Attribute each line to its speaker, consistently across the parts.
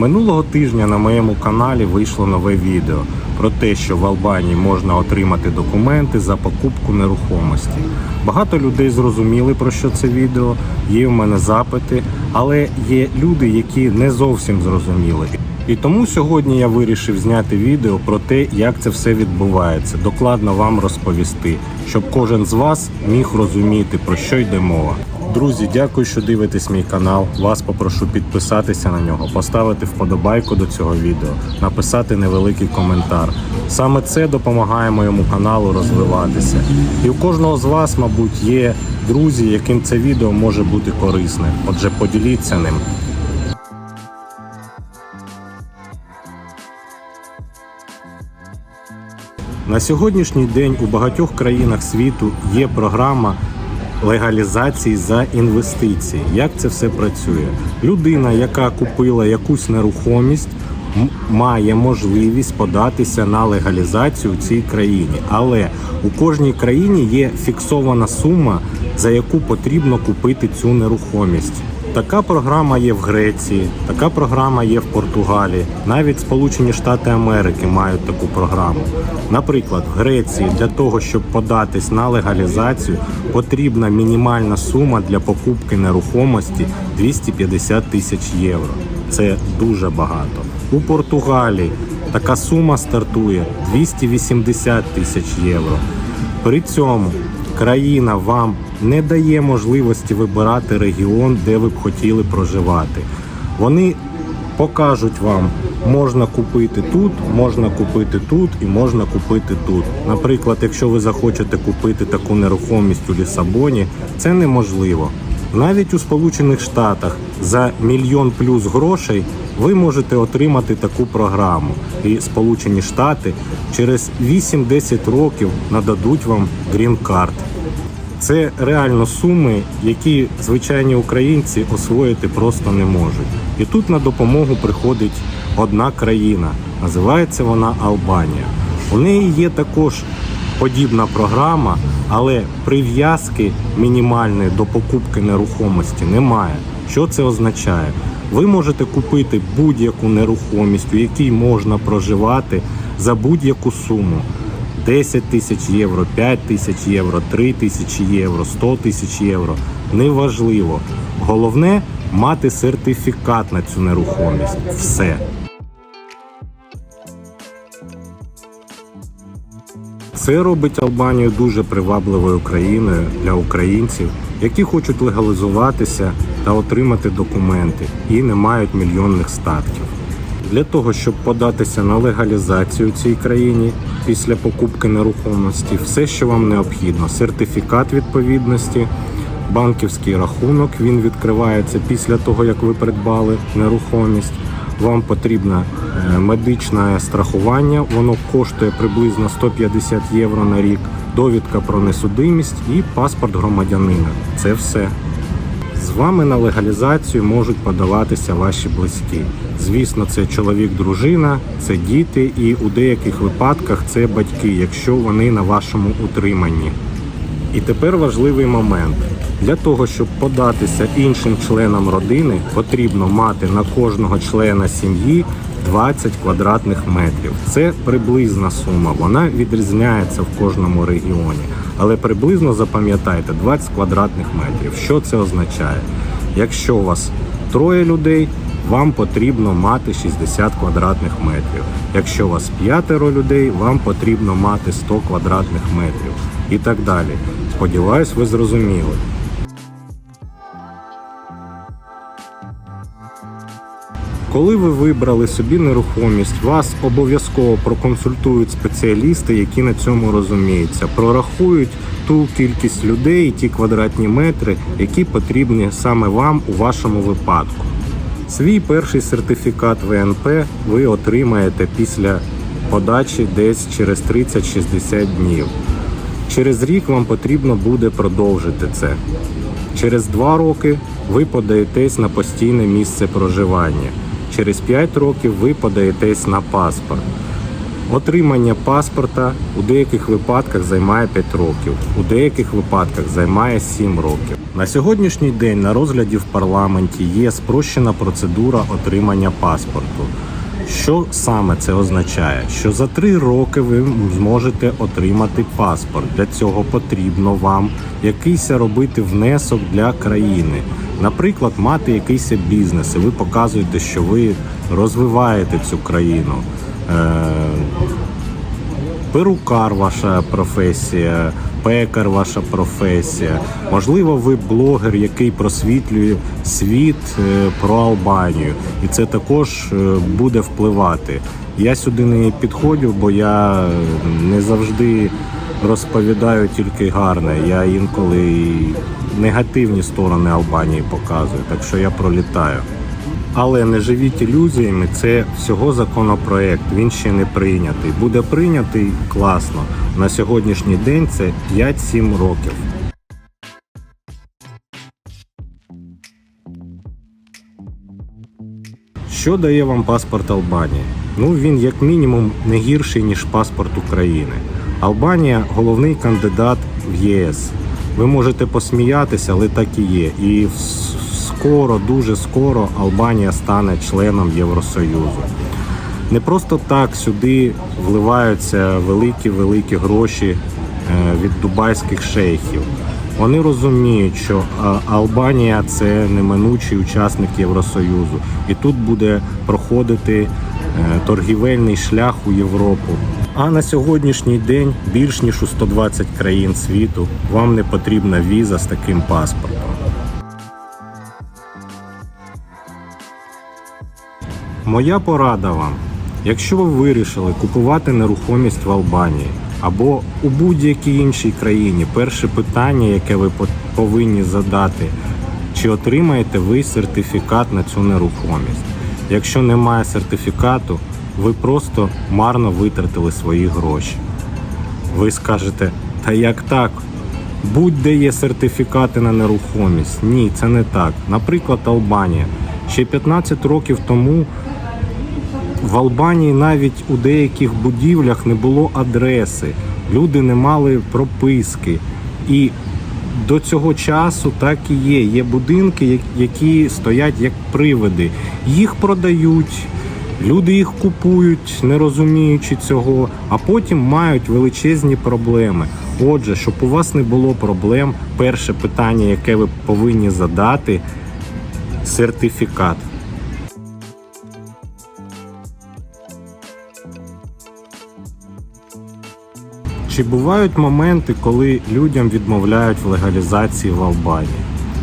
Speaker 1: Минулого тижня на моєму каналі вийшло нове відео про те, що в Албанії можна отримати документи за покупку нерухомості. Багато людей зрозуміли про що це відео, є в мене запити, але є люди, які не зовсім зрозуміли. І тому сьогодні я вирішив зняти відео про те, як це все відбувається, докладно вам розповісти, щоб кожен з вас міг розуміти, про що йде мова. Друзі, дякую, що дивитесь мій канал. Вас попрошу підписатися на нього, поставити вподобайку до цього відео, написати невеликий коментар. Саме це допомагає моєму каналу розвиватися. І у кожного з вас, мабуть, є друзі, яким це відео може бути корисне. Отже, поділіться ним. На сьогоднішній день у багатьох країнах світу є програма легалізації за інвестиції. Як це все працює? Людина, яка купила якусь нерухомість, має можливість податися на легалізацію в цій країні. Але у кожній країні є фіксована сума, за яку потрібно купити цю нерухомість. Така програма є в Греції, така програма є в Португалії. Навіть Сполучені Штати Америки мають таку програму. Наприклад, в Греції для того, щоб податись на легалізацію, потрібна мінімальна сума для покупки нерухомості 250 тисяч євро. Це дуже багато. У Португалії така сума стартує 280 тисяч євро. При цьому країна вам не дає можливості вибирати регіон, де ви б хотіли проживати. Вони покажуть вам, можна купити тут, можна купити тут і можна купити тут. Наприклад, якщо ви захочете купити таку нерухомість у Лісабоні, це неможливо. Навіть у Сполучених Штатах за мільйон плюс грошей ви можете отримати таку програму. І Сполучені Штати через 8-10 років нададуть вам грін-карт. Це реально суми, які звичайні українці освоїти просто не можуть. І тут на допомогу приходить одна країна. Називається вона Албанія. У неї є також подібна програма, але прив'язки мінімальної до покупки нерухомості немає. Що це означає? Ви можете купити будь-яку нерухомість, у якій можна проживати за будь-яку суму. 10 тисяч євро, 5 тисяч євро, 3 тисячі євро, 100 тисяч євро. Неважливо. Головне мати сертифікат на цю нерухомість. Все. Це робить Албанію дуже привабливою країною для українців, які хочуть легалізуватися та отримати документи і не мають мільйонних статків. Для того, щоб податися на легалізацію в цій країні після покупки нерухомості, все, що вам необхідно: сертифікат відповідності, банківський рахунок. Він відкривається після того, як ви придбали нерухомість. Вам потрібне е, медичне страхування, воно коштує приблизно 150 євро на рік, довідка про несудимість і паспорт громадянина. Це все. З вами на легалізацію можуть подаватися ваші близькі. Звісно, це чоловік, дружина, це діти, і у деяких випадках це батьки, якщо вони на вашому утриманні. І тепер важливий момент. Для того, щоб податися іншим членам родини, потрібно мати на кожного члена сім'ї 20 квадратних метрів. Це приблизна сума. Вона відрізняється в кожному регіоні. Але приблизно запам'ятайте 20 квадратних метрів. Що це означає? Якщо у вас троє людей, вам потрібно мати 60 квадратних метрів. Якщо у вас п'ятеро людей, вам потрібно мати 100 квадратних метрів і так далі. Сподіваюсь, ви зрозуміли. Коли ви вибрали собі нерухомість, вас обов'язково проконсультують спеціалісти, які на цьому розуміються, прорахують ту кількість людей, і ті квадратні метри, які потрібні саме вам у вашому випадку. Свій перший сертифікат ВНП ви отримаєте після подачі десь через 30-60 днів. Через рік вам потрібно буде продовжити це. Через два роки ви подаєтесь на постійне місце проживання. Через 5 років ви подаєтесь на паспорт. Отримання паспорта у деяких випадках займає 5 років, у деяких випадках займає 7 років. На сьогоднішній день на розгляді в парламенті є спрощена процедура отримання паспорту. Що саме це означає? Що за три роки ви зможете отримати паспорт. Для цього потрібно вам якийсь робити внесок для країни. Наприклад, мати якийсь бізнес, і ви показуєте, що ви розвиваєте цю країну. Е, перукар ваша професія, пекар ваша професія. Можливо, ви блогер, який просвітлює світ е, про Албанію, і це також е, буде впливати. Я сюди не підходжу, бо я не завжди розповідаю тільки гарне. Я інколи і негативні сторони Албанії показую, так що я пролітаю. Але не живіть ілюзіями, це всього законопроект. Він ще не прийнятий. Буде прийнятий класно. На сьогоднішній день це 5-7 років. Що дає вам паспорт Албанії? Ну він як мінімум не гірший ніж паспорт України. Албанія головний кандидат в ЄС. Ви можете посміятися, але так і є. І в- скоро, дуже скоро Албанія стане членом Євросоюзу. Не просто так сюди вливаються великі-великі гроші е, від дубайських шейхів. Вони розуміють, що Албанія це неминучий учасник Євросоюзу, і тут буде проходити е, торгівельний шлях у Європу. А на сьогоднішній день більш ніж у 120 країн світу вам не потрібна віза з таким паспортом. Моя порада вам: якщо ви вирішили купувати нерухомість в Албанії або у будь-якій іншій країні, перше питання, яке ви повинні задати, чи отримаєте ви сертифікат на цю нерухомість. Якщо немає сертифікату, ви просто марно витратили свої гроші. Ви скажете, та як так? Будь-де є сертифікати на нерухомість. Ні, це не так. Наприклад, Албанія. Ще 15 років тому в Албанії навіть у деяких будівлях не було адреси, люди не мали прописки. І до цього часу так і є. Є будинки, які стоять як привиди. Їх продають, люди їх купують, не розуміючи цього, а потім мають величезні проблеми. Отже, щоб у вас не було проблем, перше питання, яке ви повинні задати сертифікат. Чи бувають моменти, коли людям відмовляють в легалізації в Албанії?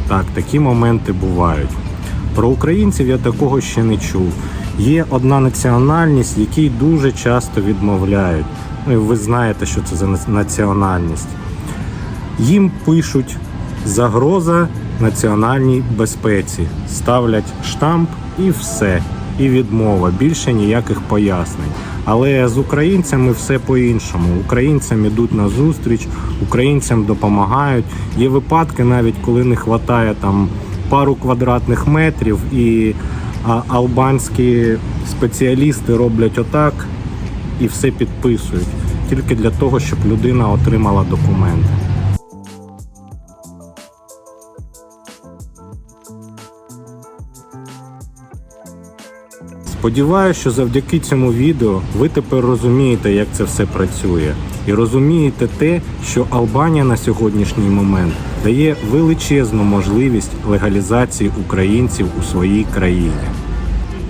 Speaker 1: Так, такі моменти бувають. Про українців я такого ще не чув. Є одна національність, якій дуже часто відмовляють. Ну і ви знаєте, що це за національність. Їм пишуть загроза національній безпеці, ставлять штамп і все, і відмова. Більше ніяких пояснень. Але з українцями все по-іншому. Українцям ідуть на зустріч, українцям допомагають. Є випадки, навіть коли не вистачає там пару квадратних метрів, і албанські спеціалісти роблять отак і все підписують тільки для того, щоб людина отримала документи. Сподіваюся, що завдяки цьому відео ви тепер розумієте, як це все працює, і розумієте те, що Албанія на сьогоднішній момент дає величезну можливість легалізації українців у своїй країні.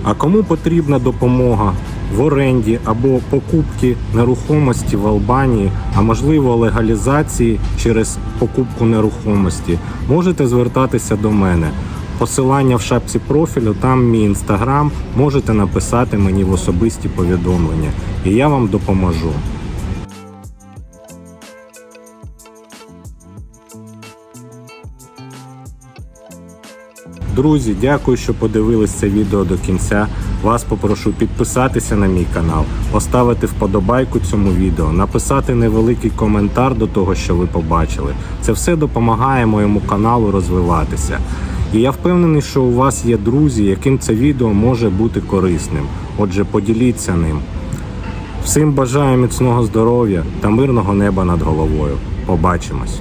Speaker 1: А кому потрібна допомога в оренді або покупки нерухомості в Албанії, а можливо легалізації через покупку нерухомості, можете звертатися до мене. Посилання в шапці профілю, там мій інстаграм, можете написати мені в особисті повідомлення, і я вам допоможу. Друзі, дякую, що подивились це відео до кінця. Вас попрошу підписатися на мій канал, поставити вподобайку цьому відео, написати невеликий коментар до того, що ви побачили. Це все допомагає моєму каналу розвиватися. І я впевнений, що у вас є друзі, яким це відео може бути корисним. Отже, поділіться ним. Всім бажаю міцного здоров'я та мирного неба над головою. Побачимось!